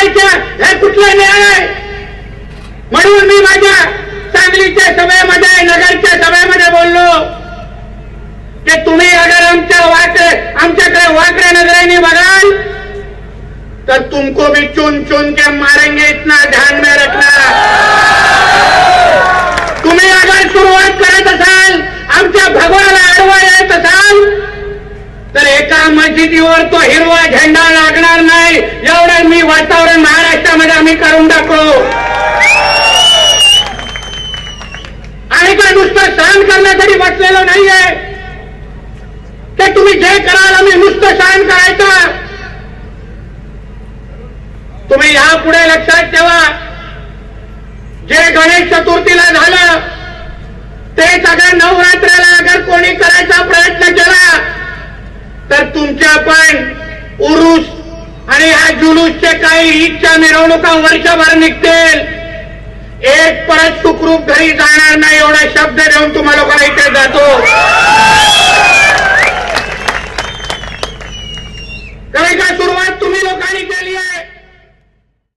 करायच्या हे कुठला न्याय आहे? म्हणून मी माझ्या सांगलीच्या सभेमध्ये नगरच्या सभेमध्ये बोललो की तुम्ही अगर आमच्या वाकडे आमच्याकडे वाकडे नगराने बघाल तर तुमको भी चुन चुन के मारेंगे इतना ध्यान में रखना. या मस्जिदीवर तो हिरवा झेंडा लागणार नाही. एवढं मी वातावरण महाराष्ट्रामध्ये आम्ही करून दाखवू आणि काय नुसतं सहन करण्यासाठी बसलेलं नाहीये. ते तुम्ही जे कराल आम्ही नुसतं सहन करायचं. तुम्ही यापुढे लक्षात ठेवा. जे गणेश चतुर्थीला झालं ते सगळ्या नवरात्राला अगर कोणी करायचा प्रयत्न केला पण उरुस आणि ह्या जुलूसचे काही ईदच्या मिरवणुका वर्षभर निघतील. एक परत सुखरूप घरी जाणार नाही एवढा शब्द देऊन तुम्हा लोकांना इथे जातो. काही काय